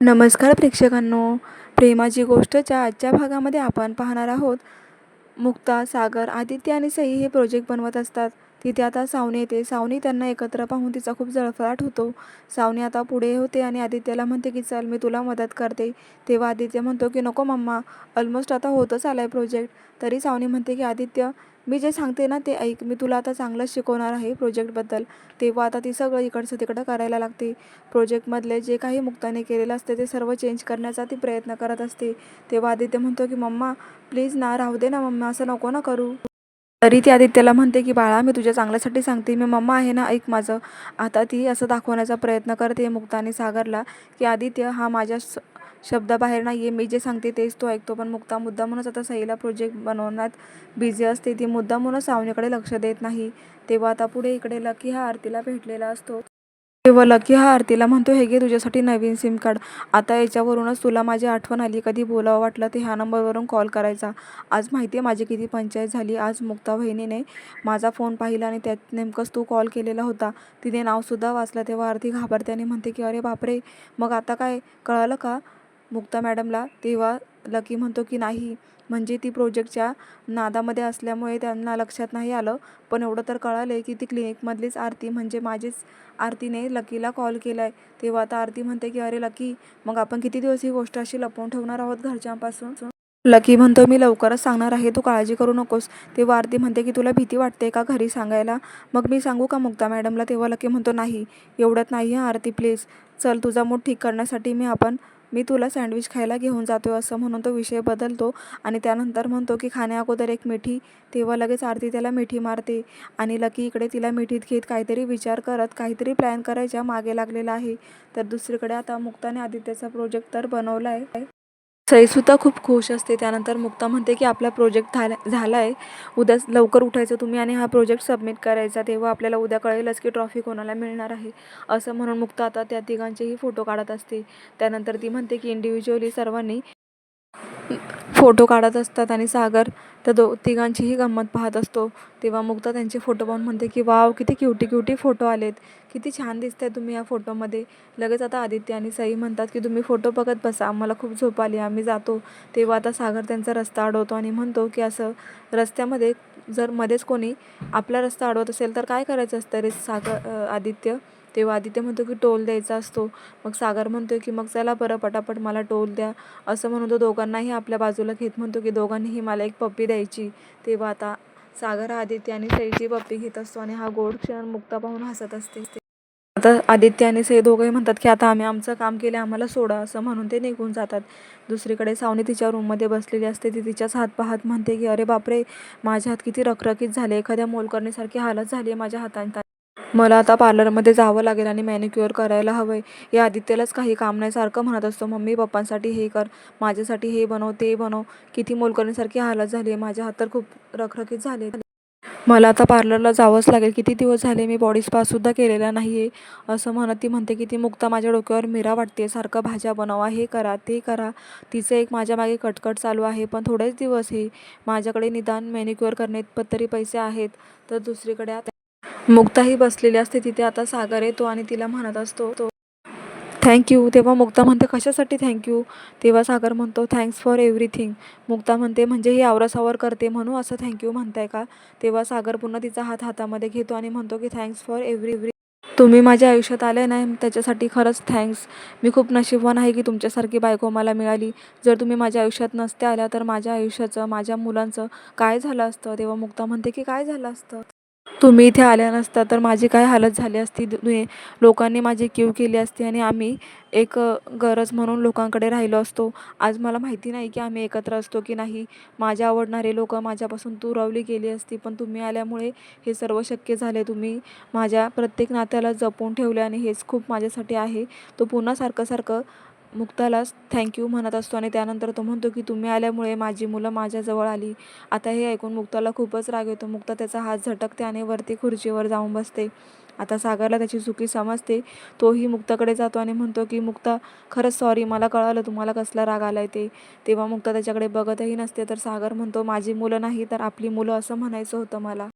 नमस्कार प्रेक्षकांनो. प्रेमाची गोष्टच्या आजच्या भागामध्ये आपण पाहणार आहोत मुक्ता सागर आदित्य आणि सई हे प्रोजेक्ट बनवत असतात. तिथे आता सावनी येते. सावनी त्यांना एकत्र पाहून तिचा खूप जळफळाट होतो. सावनी आता पुढे होते आणि आदित्यला म्हणते की चल मी तुला मदत करते. तेव्हा आदित्य म्हणतो की नको मम्मा ऑलमोस्ट आता होतच आला आहे प्रोजेक्ट तरी सावनी म्हणते की आदित्य मी जे सांगते ना ते ऐक. मी तुला आता चांगलं शिकवणार आहे प्रोजेक्टबद्दल तेव्हा आता ती सगळं इकडचं तिकडं करायला लागते. प्रोजेक्टमधले जे काही मुक्ताने केलेलं असते ते सर्व चेंज करण्याचा ती प्रयत्न करत असते. तेव्हा आदित्य म्हणतो की मम्मा प्लीज ना राहू दे ना मम्मा असं नको ना करू. तरी ती आदित्यला म्हणते की बाळा मी तुझ्या चांगल्यासाठी सांगते. मी मम्मा आहे ना ऐक माझं. आता ती असं दाखवण्याचा प्रयत्न करते मुक्ताने सागरला की आदित्य हा माझ्या श शब्दाबाहेर नाही आहे मी जे सांगते तेच तो ऐकतो. पण मुक्ता मुद्दामूनच आता सईला प्रोजेक्ट बनवण्यात बिझी असते. ती मुद्दामूनच सावनीकडे लक्ष देत नाही. तेव्हा आता पुढे इकडे लकी हा आरतीला भेटलेला असतो. तेव्हा लकी हा आरतीला म्हणतो हे घे तुझ्यासाठी नवीन सिम कार्ड. आता याच्यावरूनच तुला माझी आठवण आली. कधी बोलावं वाटलं तर ह्या नंबरवरून कॉल करायचा. आज माहिती आहे माझी किती पंचायत झाली. आज मुक्ता बहिणीने माझा फोन पाहिला आणि त्यात नेमकंच तू कॉल केलेला होता. तिने नावसुद्धा वाचलं. तेव्हा आरती घाबरते आणि म्हणते की अरे बापरे मग आता काय? कळालं का मुक्ता मॅडमला? तेव्हा लकी म्हणतो की नाही म्हणजे ती प्रोजेक्टच्या नादामध्ये असल्यामुळे त्यांना लक्षात नाही आलं. पण एवढं तर कळालं की ती क्लिनिकमधलीच आरती म्हणजे माझीच आरतीने लकीला कॉल केला आहे तेव्हा आता आरती म्हणते की अरे लकी मग आपण किती दिवस ही गोष्ट अशी लपवून ठेवणार आहोत घरच्यांपासून? लकी म्हणतो मी लवकरच सांगणार आहे तू काळजी करू नकोस. तेव्हा आरती म्हणते की तुला भीती वाटते का घरी सांगायला? मग मी सांगू का मुक्ता मॅडमला तेव्हा लकी म्हणतो नाही एवढ्यात नाही आरती प्लीज चल तुझा मूड ठीक करण्यासाठी मी आपण मी तुला सँडविच खायला घेऊन जातो असं म्हणून तो विषय बदलतो आणि त्यानंतर म्हणतो की खाण्या एक मिठी. तेव्हा लगेच आरती त्याला मिठी मारते आणि लकी इकडे तिला मिठीत घेत काहीतरी विचार करत काहीतरी प्लॅन करायच्या मागे लागलेला आहे. तर दुसरीकडे आता मुक्ताने आदित्यचा प्रोजेक्ट तर बनवला आहे सईसुद्धा खूप खुश असते. त्यानंतर मुक्ता म्हणते की आपला प्रोजेक्ट झाला झाला आहे उद्या लवकर उठायचं तुम्ही आणि हा प्रोजेक्ट सबमिट करायचा. तेव्हा आपल्याला उद्या कळेलच की ट्रॉफी कोणाला मिळणार आहे. असं म्हणून मुक्ता आता त्या तिघांचेही फोटो काढत असते. त्यानंतर ती म्हणते की इंडिव्हिज्युअली सर्वांनी फोटो काढत असतात आणि सागर त्या दो तिघांचीही गंमत पाहत असतो. तेव्हा मुक्ता त्यांचे फोटो पाहून म्हणते की वाव किती क्युटी क्युटी फोटो आलेत. किती छान दिसत आहे तुम्ही या फोटोमध्ये. लगेच आता आदित्य आणि सई म्हणतात की तुम्ही फोटो बघत बसा. आम्हाला खूप झोप आली. आम्ही जातो. तेव्हा आता सागर त्यांचा रस्ता अडवतो आणि म्हणतो की असं रस्त्यामध्ये जर मध्येच कोणी आपला रस्ता अडवत असेल तर काय करायचं असतं? रे सागर आदित्य. तेव्हा आदित्य म्हणतो की टोल द्यायचा असतो. मग सागर म्हणतो की मग चला बरं पटापट मला टोल द्या. असं म्हणतो दोघांनाही आपल्या बाजूला घेत म्हणतो की दोघांनीही मला एक पप्पी द्यायची. तेव्हा आता सागर आदित्य आणि सईची पप्पी घेत असतो आणि हा गोड क्षण मुक्ता पाहून हसत असते. आता आदित्य आणि सई दोघंही म्हणतात की आता आम्ही आमचं काम केलं आम्हाला सोडा असं म्हणून ते निघून जातात. दुसरीकडे सावनी तिच्या रूममध्ये बसलेली असते. ती तिच्याच हात पाहत म्हणते की अरे बापरे माझ्या हात किती रखरखीत झाले. एखाद्या मोलकरणीसारखी हालत झाली आहे माझ्या हातांत. मला आता पार्लरमध्ये जावं लागेल आणि मॅनिक्युअर करायला हवं आहे या आदित्यलाच काही काम नाही सारखं म्हणत असतो. मम्मी पप्पांसाठी हे कर. माझ्यासाठी हे बनव ते बनव. किती मोलकरणीसारखी हालत झाली आहे माझ्या हात तर खूप रखरखीत झाले. मला आता पार्लरला जावंच लागेल. किती दिवस झाले मी बॉडी स्पासुद्धा केलेला नाही आहे असं म्हणत ती म्हणते की ती मुक्ता माझ्या डोक्यावर मिरा वाटते सारखं भाज्या बनवा. हे करा ते करा. तिचं एक माझ्या मागे कटकट चालू आहे. पण थोडेच दिवस हे माझ्याकडे निदान मॅनिक्युअर करणे तरी पैसे आहेत. तर दुसरीकडे आता मुक्ताही बसलेली असते. तिथे आता सागर येतो आणि तिला म्हणत असतो तो थँक्यू तेव्हा मुक्ता म्हणते कशासाठी थँक्यू तेव्हा सागर म्हणतो थँक्स फॉर एव्हरीथिंग मुक्ता म्हणते म्हणजे ही आवरासावर करते म्हणून असं थँक्यू म्हणताय का? तेव्हा सागर पुन्हा तिचा हात हातामध्ये घेतो आणि म्हणतो की थँक्स फॉर एव्हरी एव्हरी तुम्ही माझ्या आयुष्यात आले नाही. त्याच्यासाठी खरंच थँक्स मी खूप नशीबवान आहे की तुमच्यासारखी बायको मला मिळाली. जर तुम्ही माझ्या आयुष्यात नसते आल्या तर माझ्या आयुष्याचं माझ्या मुलांचं काय झालं असतं? तेव्हा मुक्ता म्हणते की काय झालं असतं? तुम्ही इथे आल्या नसता तर माझी काय हालत झाली असती? लोकांनी माझी कीव केली असती आणि आम्ही एक गरज म्हणून लोकांकडे राहिलो असतो. आज मला माहिती नाही की आम्ही एकत्र असतो की नाही. माझे आवडणारे लोक माझ्यापासून दुरावली गेली असती पण तुम्ही आल्यामुळे हे सर्व शक्य झाले. तुम्ही माझ्या प्रत्येक नात्याला जपून ठेवले आणि हेच खूप माझ्यासाठी आहे. तो पुन्हा सारखं सारखं मुक्तालाच थँक्यू म्हणत असतो आणि त्यानंतर तो म्हणतो की तुम्ही आल्यामुळे माझी मुलं माझ्याजवळ आली. आता हे ऐकून मुक्ताला खूपच राग येतो. मुक्ता त्याचा हात झटकते आणि वरती खुर्चीवर जाऊन बसते. आता सागरला त्याची चुकी समजते. तोही मुक्ताकडे जातो आणि म्हणतो की मुक्ता खरंच सॉरी मला कळालं तुम्हाला कसला राग आला आहे ते. तेव्हा मुक्ता त्याच्याकडे बघतही नसते. तर सागर म्हणतो माझी मुलं नाही तर आपली मुलं असं म्हणायचं होतं मला.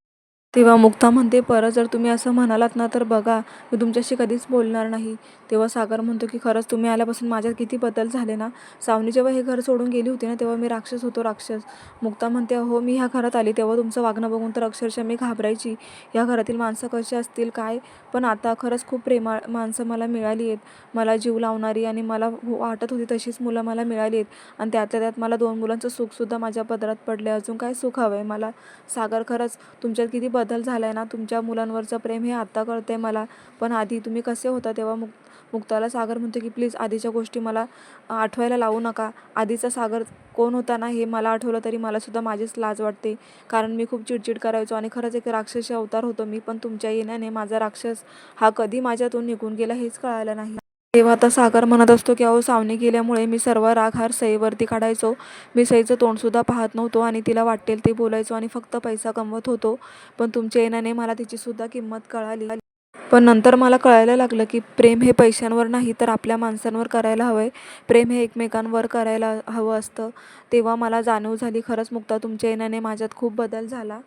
तेव्हा मुक्ता म्हणते परत जर तुम्ही असं म्हणालात ना तर बघा मी तुमच्याशी कधीच बोलणार नाही. तेव्हा सागर म्हणतो की खरंच तुम्ही आल्यापासून माझ्यात किती बदल झाले ना? सावनी जेव्हा हे घर सोडून गेली होती ना तेव्हा मी राक्षस होतो राक्षस. मुक्ता म्हणते हो मी ह्या घरात आली तेव्हा तुमचं वागणं बघून तर अक्षरशः मी घाबरायची. या घरातील माणसं कशी असतील काय? पण आता खरंच खूप प्रेमा माणसं मला मिळाली आहेत. मला जीव लावणारी आणि मला वाटत होती तशीच मुलं मला मिळाली आहेत. आणि त्यातल्या त्यात मला दोन मुलांचं सुखसुद्धा माझ्या पदरात पडलं आहे अजून काय सुख हवं आहे मला? सागर खरंच तुमच्यात किती बदल झाला आहे ना तुमच्या मुलांवरचं प्रेम हे आत्ता कळतं आहे मला. पण आधी तुम्ही कसे होता तेव्हा मुक मुक्ताला सागर म्हणतो की प्लीज आधीच्या गोष्टी मला आठवायला लावू नका. आधीचा सागर कोण होता ना हे मला आठवलं तरी मलासुद्धा माझीच लाज वाटते. कारण मी खूप चिडचिड करायचो आणि खरंच एक राक्षसी अवतार होतो मी पण तुमच्या येण्याने माझा राक्षस हा कधी माझ्यातून निघून गेला हेच कळायला नाही. तेव्हा आता सागर म्हणत असतो की अहो सावनी गेल्यामुळे मी सर्व राग हार सईवरती काढायचो. मी सईचं तोंडसुद्धा पाहत नव्हतो आणि तिला वाटेल ते बोलायचो आणि फक्त पैसा कमवत होतो. पण तुमच्या येण्याने मला तिचीसुद्धा किंमत कळाली. पण नंतर मला कळायला लागलं की प्रेम हे पैशांवर नाही तर आपल्या माणसांवर करायला हवं आहे प्रेम हे एकमेकांवर करायला हवं असतं. तेव्हा मला जाणीव झाली खरंच मुक्ता तुमच्या येण्याने माझ्यात खूप बदल झाला.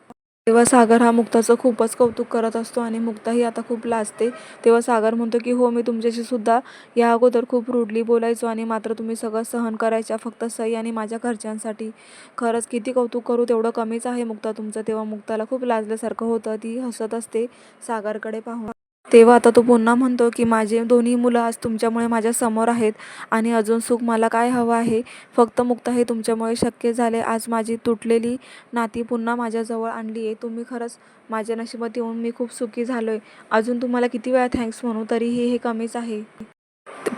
तेव्हा सागर हा मुक्ताचं खूपच कौतुक करत असतो आणि मुक्ताही आता खूप लाजते. तेव्हा सागर म्हणतो की हो मी तुमच्याशी सुद्धा या अगोदर खूप रूडली बोलायचो आणि मात्र तुम्ही सगळं सहन करायच्या फक्त सई आणि माझ्या घरच्यांसाठी. खरंच किती कौतुक करू तेवढं कमीच आहे मुक्ता तुमचं. तेव्हा मुक्ताला खूप लाजल्यासारखं होतं. ती हसत असते. सागरकडे पाहून तेव्हा आता तो पुन्हा म्हणतो की माझे दोन्ही मुलं आज तुमच्यामुळे माझ्यासमोर आहेत आणि अजून सुख मला काय हवं आहे? फक्त मुक्ता हे तुमच्यामुळे शक्य झाले. आज माझी तुटलेली नाती पुन्हा माझ्याजवळ आणली आहे. तुम्ही खरंच माझ्या नशिबात येऊन मी खूप सुखी झालो आहे अजून तुम्हाला किती वेळा थँक्स म्हणू तरीही हे कमीच आहे.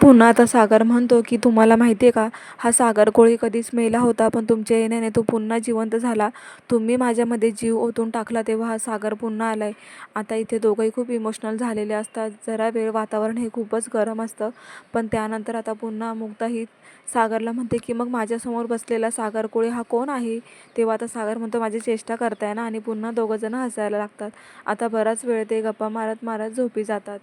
पुन्हा आता सागर म्हणतो की तुम्हाला माहिती आहे का हा सागर कोळी कधीच मेला होता पण तुमच्या येण्याने तो पुन्हा जिवंत झाला. तुम्ही माझ्यामध्ये जीव ओतून टाकला तेव्हा हा सागर पुन्हा आला आहे आता इथे दोघंही खूप इमोशनल झालेले असतात. जरा वेळ वातावरण हे खूपच गरम असतं. पण त्यानंतर आता पुन्हा मुक्ता ही सागरला म्हणते की मग माझ्यासमोर बसलेला सागर कोळी हा कोण आहे? तेव्हा आता सागर म्हणतो माझी चेष्टा करताय ना? आणि पुन्हा दोघंजणं हसायला लागतात. आता बराच वेळ ते गप्पा मारत मारत झोपी जातात.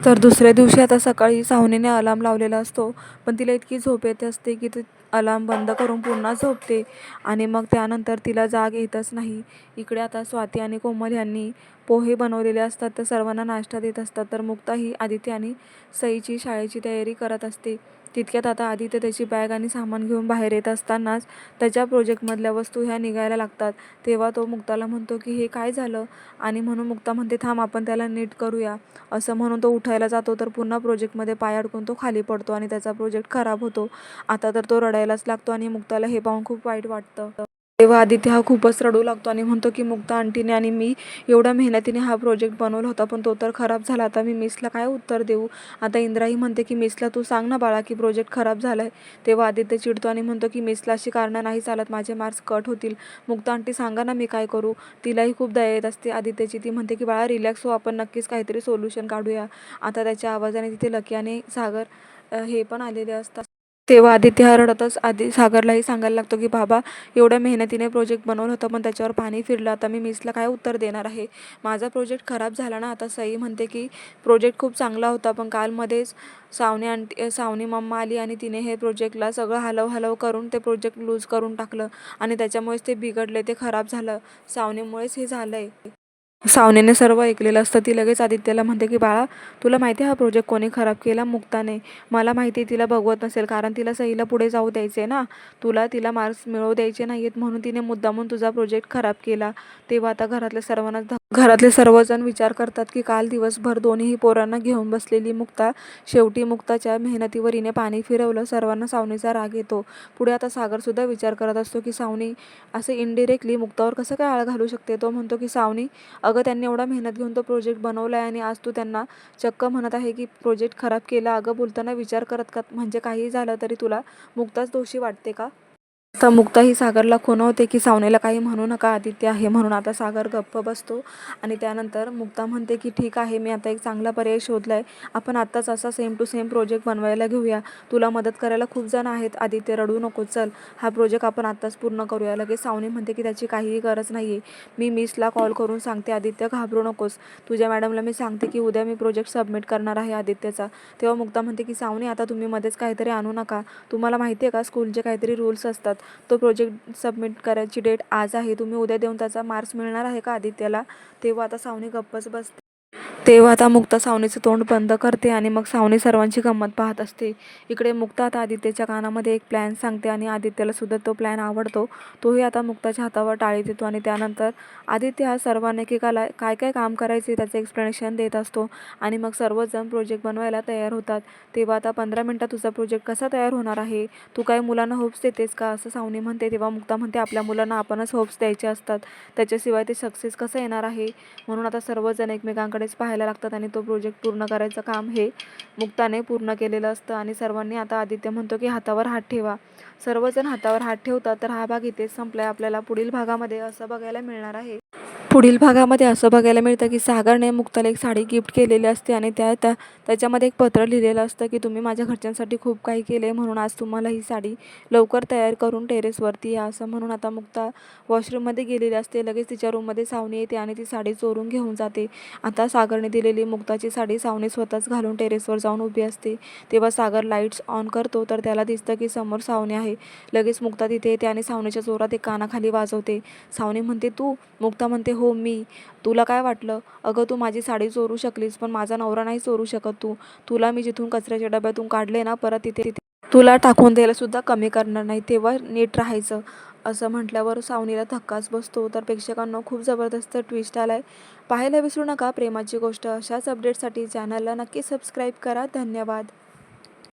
तर दुसऱ्या दिवशी आता सकाळी सावनीने अलार्म लावलेला असतो. पण तिला इतकी झोप येते असते की ती अलार्म बंद करून पुन्हा झोपते. आणि मग त्यानंतर तिला जाग येतच नाही. इकडे आता स्वाती आणि कोमल यांनी पोहे बनवलेले असतात तर सर्वांना नाश्ता देत असतात. तर मुक्ता ही आदित्य आणि सईची शाळेची तयारी करत असते. तितक्यात आता आदित्य त्याची बॅग आणि सामान घेऊन बाहेर येत असतानाच त्याच्या प्रोजेक्टमधल्या वस्तू ह्या निघायला लागतात. तेव्हा तो मुक्ताला म्हणतो की हे काय झालं? आणि म्हणून मुक्ता म्हणते थांब आपण त्याला नीट करूया. असं म्हणून तो उठायला जातो तर पुन्हा प्रोजेक्टमध्ये पाय अडकून तो खाली पडतो आणि त्याचा प्रोजेक्ट खराब होतो. आता तर तो रडायलाच लागतो आणि मुक्ताला हे पाहून खूप वाईट वाटतं. तेव्हा आदित्य हा खूपच रडू लागतो आणि म्हणतो की मुक्ता आंटीने आणि मी एवढ्या मेहनतीने हा प्रोजेक्ट बनवला होता पण तो तर खराब झाला. आता मी मिसला काय उत्तर देऊ? आता इंद्राही म्हणते की मिसला तू सांग ना बाळा की प्रोजेक्ट खराब झाला आहे तेव्हा आदित्य चिडतो आणि म्हणतो की मिसला अशी कारणं नाही चालत. माझे मार्क्स कट होतील. मुक्ता आंटी सांगा ना मी काय करू? तिलाही खूप दया येत असते आदित्यची. ती म्हणते की बाळा रिलॅक्स हो. आपण नक्कीच काहीतरी सोल्युशन काढूया. आता त्याच्या आवाजाने तिथे लकी आणि सागर हे पण आलेले असतात. तेव्हा आदित्य हा रडतच सागरलाही सांगायला लागतो की बाबा एवढ्या मेहनतीने प्रोजेक्ट बनवलं होतं पण त्याच्यावर पाणी फिरलं. आता मी मिसला काय उत्तर देणार आहे? माझा प्रोजेक्ट खराब झाला ना. आता सई म्हणते की प्रोजेक्ट खूप चांगला होता पण कालमध्येच सावनी आंटी सावनी मम्मा आली आणि तिने हे प्रोजेक्टला सगळं हलव हलव करून ते प्रोजेक्ट लूज करून टाकलं आणि त्याच्यामुळेच ते बिघडले ते खराब झालं. सावनीमुळेच हे झालं आहे सावनेने सर्व ऐकलेलं असतं. ती लगेच आदित्यला म्हणते की बाळा तुला माहिती आहे हा प्रोजेक्ट कोणी खराब केला? मुक्ताने मला माहिती आहे तिला बघवत नसेल कारण तिला सईला पुढे जाऊ द्यायचे ना. तुला तिला मार्क्स मिळवू द्यायचे नाही आहेत म्हणून तिने मुद्दामून तुझा प्रोजेक्ट खराब केला. तेव्हा आता घरातल्या सर्वांनाच घरातले सर्वजण विचार करतात की काल दिवसभर दोन्हीही पोरांना घेऊन बसलेली मुक्ता शेवटी मुक्ताच्या मेहनतीवर हिने पाणी फिरवलं सर्वांना सावनीचा राग येतो. पुढे आता सागरसुद्धा विचार करत असतो की सावनी असे इनडिरेक्टली मुक्तावर कसं काय आळ घालू शकते? तो म्हणतो की सावनी अगं त्यांनी एवढा मेहनत घेऊन तो प्रोजेक्ट बनवला आहे आणि आज तू त्यांना चक्क म्हणत आहे की प्रोजेक्ट खराब केला. अगं बोलताना विचार करत का? म्हणजे काही झालं तरी तुला मुक्ताच दोषी वाटते का? आता मुक्ता ही सागरला खुणवते की सावनेला काही म्हणू नका आदित्य आहे म्हणून आता सागर गप्प बसतो. आणि त्यानंतर मुक्ता म्हणते की ठीक आहे मी आता एक चांगला पर्याय शोधला आहे आपण आत्ताच असा सेम टू सेम प्रोजेक्ट बनवायला घेऊया. तुला मदत करायला खूप जण आहेत. आदित्य रडू नको चल. हा प्रोजेक्ट आपण आत्ताच पूर्ण करूया. लगेच सावनी म्हणते की त्याची काहीही गरज नाही आहे मी मिसला कॉल करून सांगते आदित्य घाबरू नकोस. तुझ्या मॅडमला मी सांगते की उद्या मी प्रोजेक्ट सबमिट करणार आहे आदित्यचा. तेव्हा मुक्ता म्हणते की सावनी आता तुम्ही मध्येच काहीतरी आणू नका. तुम्हाला माहिती आहे का स्कूलचे काहीतरी रूल्स असतात. तो प्रोजेक्ट सबमिट करायची डेट आज आहे. तुम्ही उद्या देऊन त्याचा मार्क्स मिळणार आहे का आदित्यला? तेव्हा आता सावनी गप्पच बसते. तेव्हा आता मुक्ता सावनीचं तोंड बंद करते आणि मग सावनी सर्वांची गंमत पाहत असते. इकडे मुक्ता आता आदित्यच्या कानामध्ये एक प्लॅन सांगते आणि आदित्यला सुद्धा तो प्लॅन आवडतो. तोही आता मुक्ताच्या हातावर टाळी देतो आणि त्यानंतर आदित्य हा सर्वांना एकेकाला काय काय काम करायचे त्याचं एक्सप्लेनेशन देत असतो आणि मग सर्वजण प्रोजेक्ट बनवायला तयार होतात. तेव्हा आता पंधरा मिनटात तुझा प्रोजेक्ट कसा तयार होणार आहे? तू काय मुलांना होप्स देतेस का? असं सावनी म्हणते. तेव्हा मुक्ता म्हणते आपल्या मुलांना आपणच होप्स द्यायचे असतात. त्याच्याशिवाय ते सक्सेस कसं येणार आहे? म्हणून आता सर्वजण एकमेकांकडेच राहायला लागतात आणि तो प्रोजेक्ट पूर्ण करायचं काम हे मुक्ताने पूर्ण केलेलं असतं. आणि सर्वांनी आता आदित्य म्हणतो की हातावर हात ठेवा. सर्वजण हातावर हात ठेवतात तर हा भाग इथेच संपलाय. आपल्याला पुढील भागामध्ये असं बघायला मिळणार आहे. पुढील भागामध्ये असं बघायला मिळतं की सागरने मुक्ताला एक साडी गिफ्ट केलेली असते आणि त्या त्या त्याच्यामध्ये एक पत्र लिहिलेलं असतं की तुम्ही माझ्या घरच्यांसाठी खूप काही केले म्हणून आज तुम्हाला ही साडी लवकर तयार करून टेरेसवरती या असं म्हणून आता मुक्ता वॉशरूममध्ये गेलेली असते. लगेच तिच्या रूममध्ये सावनी येते आणि ती साडी चोरून घेऊन जाते. आता सागरने दिलेली मुक्ताची साडी सावनी स्वतःच घालून टेरेसवर जाऊन उभी असते. तेव्हा सागर लाईट्स ऑन करतो तर त्याला दिसतं की समोर सावनी आहे. लगेच मुक्ता तिथे येते आणि सावनीच्या जोरात एक कानाखाली वाजवते. सावनी म्हणते तू मुक्ता म्हणते हो हो मी. तुला काय वाटलं? अगं तू माझी साडी चोरू शकलीस पण माझा नवरा नाही चोरू शकत तू. तुला मी जिथून कचऱ्याच्या डब्यातून काढले ना परत तिथे तिथे. तुला टाकून द्यायला सुद्धा कमी करणार नाही तेव्हा नीट राहायचं. असं म्हटल्यावर सावनीला धक्काच बसतो. तर प्रेक्षकांना खूप जबरदस्त ट्विस्ट आलाय. पाहायला विसरू नका प्रेमाची गोष्ट. अशाच अपडेटसाठी चॅनलला नक्की सबस्क्राईब करा. धन्यवाद.